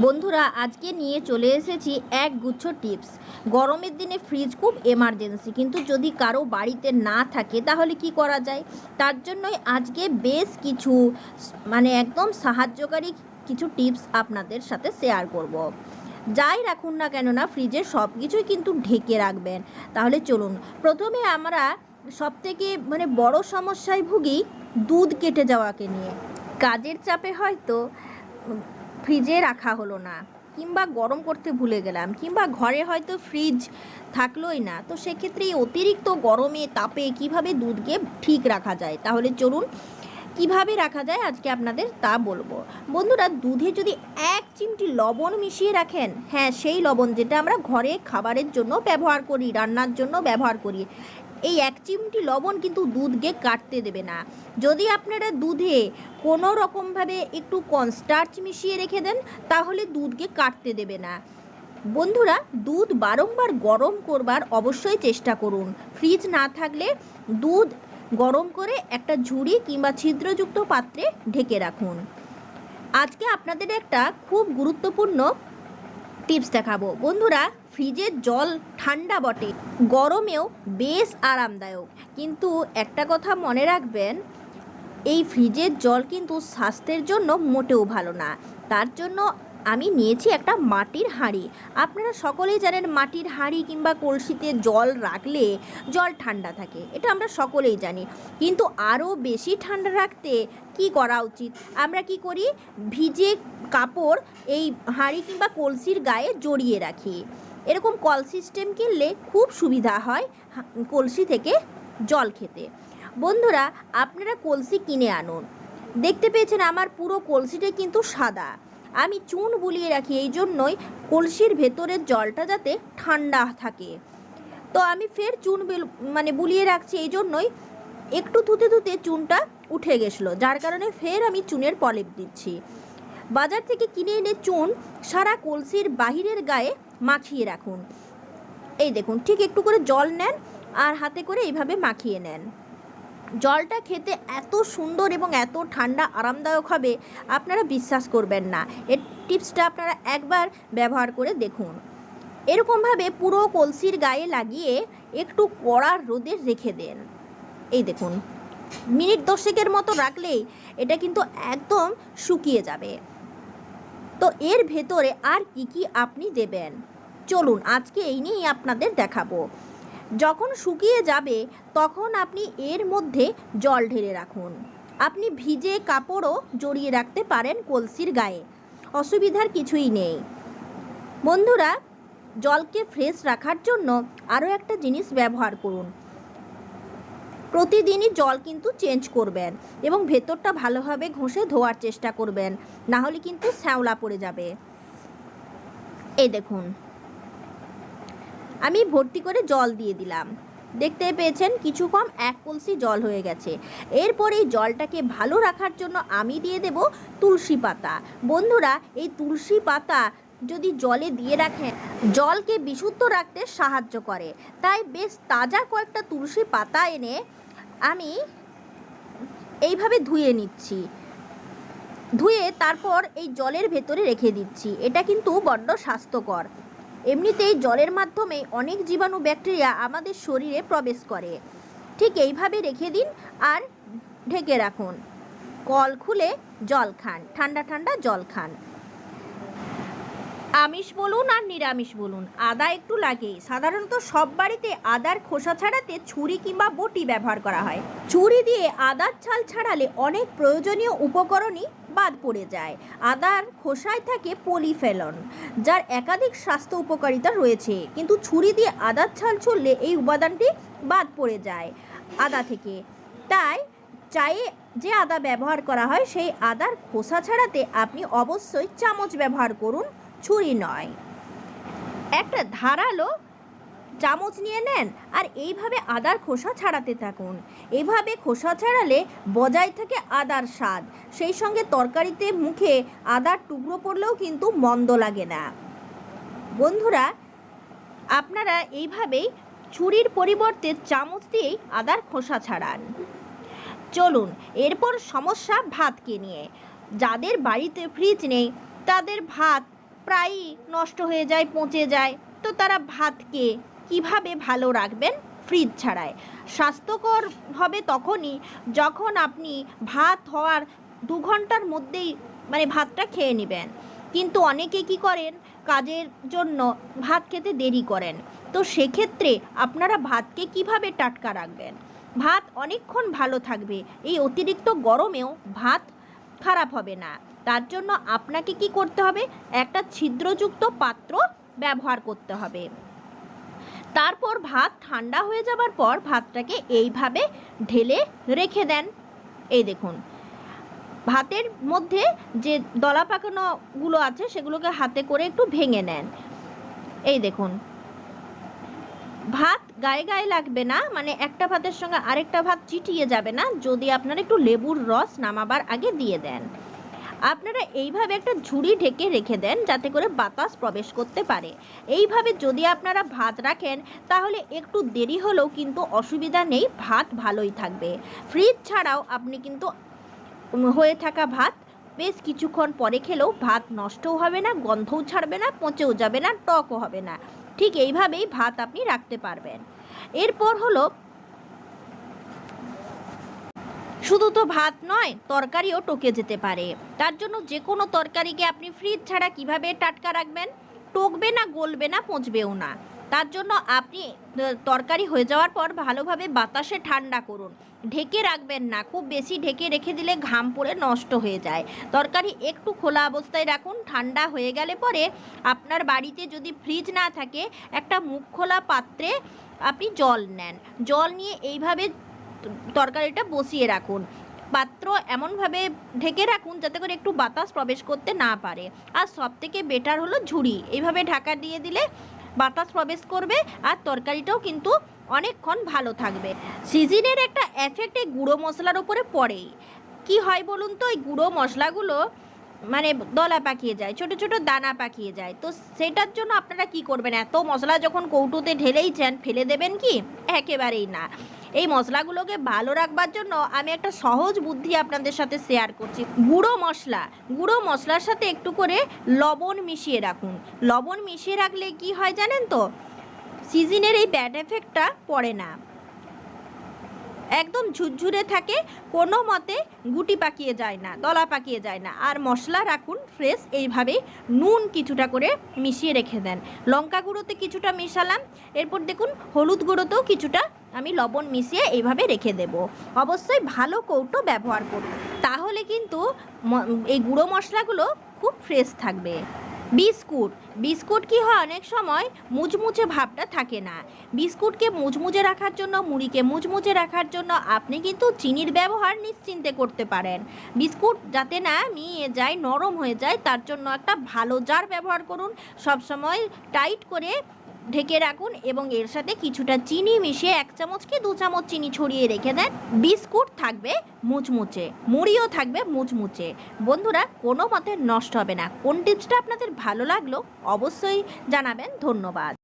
বন্ধুরা, আজকে নিয়ে চলে এসেছি এক গুচ্ছ টিপস। গরমের দিনে ফ্রিজ খুব এমার্জেন্সি কিন্তু যদি কারও বাড়িতে না থাকে, তাহলে কি করা যায়? তার জন্যই আজকে বেশ কিছু মানে একদম সাহায্যকারী কিছু টিপস আপনাদের সাথে শেয়ার করব। যাই রাখুন না কেননা ফ্রিজে সব কিছুই কিন্তু ঢেকে রাখবেন। তাহলে চলুন, প্রথমে আমরা সব থেকে মানে বড় সমস্যায় ভুগি দুধ কেটে যাওয়াকে নিয়ে। কাজের চাপে হয়তো ফ্রিজে রাখা হলো না, কিংবা গরম করতে ভুলে গেলাম, কিংবা ঘরে হয়তো ফ্রিজ থাকলোই না, তো সেক্ষেত্রে এই অতিরিক্ত গরমে, তাপে কীভাবে দুধকে ঠিক রাখা যায়? তাহলে চলুন, কীভাবে রাখা যায় আজকে আপনাদের তা বলব। বন্ধুরা, দুধে যদি এক চিমটি লবণ মিশিয়ে রাখেন হ্যাঁ সেই লবণ যেটা আমরা ঘরে খাবারের জন্য ব্যবহার করি, রান্নার জন্য ব্যবহার করি এই এক চিমটি লবণ কিন্তু দুধকে কাটতে দেবে না। যদি আপনারা দুধে কোনো রকমভাবে একটু কনস্টার্চ মিশিয়ে রেখে দেন, তাহলে দুধকে কাটতে দেবে না। বন্ধুরা, দুধ বারংবার গরম করবার অবশ্যই চেষ্টা করুন। ফ্রিজ না থাকলে দুধ গরম করে একটা ঝুড়ি কিংবা ছিদ্রযুক্ত পাত্রে ঢেকে রাখুন। আজকে আপনাদের একটা খুব গুরুত্বপূর্ণ টিপস দেখাবো। বন্ধুরা ফ্রিজের জল ঠান্ডা বটে। গরমেও বেশ আরামদায়ক। কিন্তু একটা কথা মনে রাখবেন, এই ফ্রিজের জল কিন্তু স্বাস্থ্যের জন্য মোটেও ভালো না। তার জন্য আমি নিয়েছি একটা মাটির হাঁড়ি। আপনারা সকলেই জানেন মাটির হাঁড়ি কিংবা কলসিতে জল রাখলে জল ঠান্ডা থাকে। এটা আমরা সকলেই জানি। কিন্তু আরও বেশি ঠান্ডা রাখতে কি করা উচিত? আমরা কি করি? ভিজে কাপড় এই হাঁড়ি কিংবা কলসির গায়ে জড়িয়ে রাখি। এরকম কল সিস্টেম কিনলে খুব সুবিধা হয় কলসি থেকে জল খেতে। বন্ধুরা, আপনারা কলসি কিনে আনুন। দেখতে পেয়েছেন আমার পুরো কলসিটাই কিন্তু সাদা। আমি চুন বুলিয়ে রাখি, এই জন্যই কলসির ভেতরের জলটা যাতে ঠান্ডা থাকে। তো আমি ফের চুন মানে বুলিয়ে রাখছি, এই জন্যই একটু ধুতে ধুতে চুনটা উঠে গেছিল, যার কারণে ফের আমি চুনের পলেপ দিচ্ছি। বাজার থেকে কিনে এনে চুন সারা কলসির বাহিরের গায়ে মাখিয়ে রাখুন। এই দেখুন, ঠিক একটু করে জল নেন আর হাতে করে এইভাবে মাখিয়ে নেন। জলটা খেতে এত সুন্দর এবং এত ঠান্ডা আরামদায়ক হবে, আপনারা বিশ্বাস করবেন না। এর টিপসটা আপনারা একবার ব্যবহার করে দেখুন। এরকমভাবে পুরো কলসির গায়ে লাগিয়ে একটু কড়া রোদে রেখে দেন। এই দেখুন, মিনিট দশেকের মতো রাখলেই এটা কিন্তু একদম শুকিয়ে যাবে। তো এর ভেতরে আর কি কি আপনি দেবেন? চলুন আজকে এই নিয়েই আপনাদের দেখাবো। যখন শুকিয়ে যাবে, তখন আপনি এর মধ্যে জল ঢেলে রাখুন। আপনি ভিজে কাপড়ও জড়িয়ে রাখতে পারেন কলসির গায়ে। অসুবিধার কিছুই নেই। বন্ধুরা, জলকে ফ্রেশ রাখার জন্য আরও একটা জিনিস ব্যবহার করুন। প্রতিদিনই জল কিন্তু চেঞ্জ করবেন এবং ভেতরটা ভালোভাবে ঘষে ধোয়ার চেষ্টা করবেন না হলে কিন্তু শ্যাওলা পড়ে যাবে। এই দেখুন। আমি ভর্তি করে জল দিয়ে দিলাম। দেখতে পেয়েছেন কিছু কম এক কলসি জল হয়ে গেছে। এরপর এই জলটাকে ভালো রাখার জন্য আমি দিয়ে দেব তুলসী পাতা। বন্ধুরা, এই তুলসী পাতা যদি জলে দিয়ে রাখেন, জলকে বিশুদ্ধ রাখতে সাহায্য করে। তাই বেশ তাজা কয়েকটা তুলসী পাতা এনে আমি এইভাবে ধুয়ে নিচ্ছি। ধুয়ে তারপর এই জলের ভেতরে রেখে দিচ্ছি। এটা কিন্তু বড্ড স্বাস্থ্যকর। এমনিতেই জলের মাধ্যমে অনেক জীবাণু ব্যাকটেরিয়া আমাদের শরীরে প্রবেশ করে। ঠিক এইভাবে রেখে দিন আর ঢেকে রাখুন। কল খুলে জল খান, ঠান্ডা ঠান্ডা জল খান। আমিষ বলুন আর নিরামিষ বলুন, আদা একটু লাগে সাধারণত সব বাড়িতে আদার খোসা ছাড়াতে ছুরি কিংবা বটি ব্যবহার করা হয়। ছুরি দিয়ে আদার ছাল ছাড়ালে অনেক প্রয়োজনীয় উপকরণই বাদ পড়ে যায়। আদার খোসায় থাকে পলিফেলন, যার একাধিক স্বাস্থ্য উপকারিতা রয়েছে। কিন্তু ছুরি দিয়ে আদার ছাল ছড়লে এই উপাদানটি বাদ পড়ে যায় আদা থেকে। তাই চায়ে যে আদা ব্যবহার করা হয়, সেই আদার খোসা ছাড়াতে আপনি অবশ্যই চামচ ব্যবহার করুন। ছুরি নয়। একটা ধারালো চামচ নিয়ে নেন আর এইভাবে আদার খোসা ছাড়াতে থাকুন। এভাবে খোসা ছাড়ালে বজায় থাকে আদার স্বাদ। সেই সঙ্গে তরকারিতে মুখে আদার টুকরো পড়লেও কিন্তু মন্দ লাগে না। বন্ধুরা, আপনারা এইভাবেই ছুরির পরিবর্তে চামচ দিয়েই আদার খোসা ছাড়ান। চলুন, এরপর সমস্যা ভাতকে নিয়ে। যাদের বাড়িতে ফ্রিজ নেই, তাদের ভাত প্রায়ই নষ্ট হয়ে যায়, পচে যায়। তো তারা ভাতকে কীভাবে ভালো রাখবেন? ফ্রিজ ছাড়ায় স্বাস্থ্যকর হবে তখনই যখন আপনি ভাত হওয়ার দু ঘণ্টার মধ্যেই মানে ভাতটা খেয়ে নেবেন। কিন্তু অনেকে কি করেন? কাজের জন্য ভাত খেতে দেরি করেন। তো সেক্ষেত্রে আপনারা ভাতকে কীভাবে টাটকা রাখবেন? ভাত অনেকক্ষণ ভালো থাকবে। এই অতিরিক্ত গরমেও ভাত খারাপ হবে না। তার জন্য আপনাকে কি করতে হবে? একটা ছিদ্রযুক্ত পাত্র ব্যবহার করতে হবে। তারপর ভাত ঠান্ডা হয়ে যাবার পর ভাতটাকে এইভাবে ঢেলে রেখে দেন। এই দেখুন, ভাতের মধ্যে যে দলা পাকানোগুলো আছে সেগুলোকে হাতে করে একটু ভেঙে নেন। এই দেখুন, ভাত গায়ে গায়ে লাগবে না মানে একটা ভাতের সঙ্গে আরেকটা ভাত চিটিয়ে যাবে না, যদি আপনারা একটু লেবুর রস নামাবার আগে দিয়ে দেন। আপনারা এইভাবে একটা ঝুড়ি ঢেকে রেখে দেন যাতে করে বাতাস প্রবেশ করতে পারে। এইভাবে যদি আপনারা ভাত রাখেন, তাহলে একটু দেরি হলেও কিন্তু অসুবিধা নেই, ভাত ভালোই থাকবে। ফ্রিজ ছাড়াও আপনি কিন্তু হয়ে থাকা ভাত, বেশ কিছুক্ষণ পরে খেলেও ভাত নষ্টও হবে না, গন্ধও ছাড়বে না, পচেও যাবে না, টকও হবে না। ঠিক এইভাবেই ভাত আপনি রাখতে পারবেন। এরপর হলো শুধু তো ভাত নয়, তরকারিও টকে যেতে পারে। তার জন্য যে কোনো তরকারিকে আপনি ফ্রিজ ছাড়া কীভাবে টাটকা রাখবেন? টকবে না, গলবে না, পচবেও না। তার জন্য আপনি তরকারি হয়ে যাওয়ার পর ভালোভাবে বাতাসে ঠান্ডা করুন। ঢেকে রাখবেন না, খুব বেশি ঢেকে রেখে দিলে ঘাম পড়ে নষ্ট হয়ে যায়। তরকারি একটু খোলা অবস্থায় রাখুন, ঠান্ডা হয়ে গেলে পরে আপনার বাড়িতে যদি ফ্রিজ না থাকে, একটা মুখ খোলা পাত্রে আপনি জল নেন। জল নিয়ে এইভাবে তরকারিটা বসিয়ে রাখুন। পাত্র এমনভাবে ঢেকে রাখুন যাতে করে একটু বাতাস প্রবেশ করতে না পারে। আর সব থেকে বেটার হলো ঝুড়ি। এইভাবে ঢাকা দিয়ে দিলে বাতাস প্রবেশ করবে আর তরকারিটাও কিন্তু অনেকক্ষণ ভালো থাকবে। সিজনের একটা এফেক্ট এই গুঁড়ো মশলার উপরে পড়েই। কি হয় বলুন তো, এই গুঁড়ো মশলাগুলো মানে দলা পাকিয়ে যায়, ছোট ছোট দানা পাকিয়ে যায়। তো সেটার জন্য আপনারা কি করবেন? এত মশলা যখন কৌটোতে ঢেলেইছেন, ফেলে দেবেন কি? একেবারেই না। এই মশলাগুলোকে ভালো রাখবার জন্য আমি একটা সহজ বুদ্ধি আপনাদের সাথে শেয়ার করছি। গুঁড়ো মশলা, গুঁড়ো মশলার সাথে একটু করে লবণ মিশিয়ে রাখুন। লবণ মিশিয়ে রাখলে কি হয় জানেন তো? সিজনের এই ব্যাড এফেক্টটা পড়ে না। একদম ঝুরঝুরে থাকে, কোনো মতে গুটি পাকিয়ে যায় না দলা পাকিয়ে যায় না। আর মশলা রাখুন ফ্রেশ এইভাবেই নুন কিছুটা করে মিশিয়ে রেখে দেন। লঙ্কা গুঁড়োতে কিছুটা মিশালাম, এরপর দেখুন হলুদ গুঁড়োতেও কিছুটা আমি লবণ মিশিয়ে এইভাবে রেখে দেব। অবশ্যই ভালো কৌটো ব্যবহার করুন। তাহলে কিন্তু এই গুঁড়ো মশলাগুলো খুব ফ্রেশ থাকবে। বিস্কুট। বিস্কুট কি হয়, অনেক সময় মুচমুচে ভাবটা থাকে না। বিস্কুটকে মুচমুচে রাখার জন্য, মুড়িকে মুচমুচে রাখার জন্য আপনি কিন্তু চিনির ব্যবহার নিশ্চিন্তে করতে পারেন। বিস্কুট যাতে না মিয়ে যায়, নরম হয়ে যায়, তার জন্য একটা ভালো জার ব্যবহার করুন। সবসময় টাইট করে ঢেকে রাখুন এবং এর সাথে কিছুটা চিনি মিশিয়ে এক চামচ কি দু চামচ চিনি ছড়িয়ে রেখে দেন। বিস্কুট থাকবে মুচমুচে, মুড়িও থাকবে মুচমুচে। বন্ধুরা, কোনো মতে নষ্ট হবে না। কোন টিপসটা আপনাদের ভালো লাগল অবশ্যই জানাবেন। ধন্যবাদ।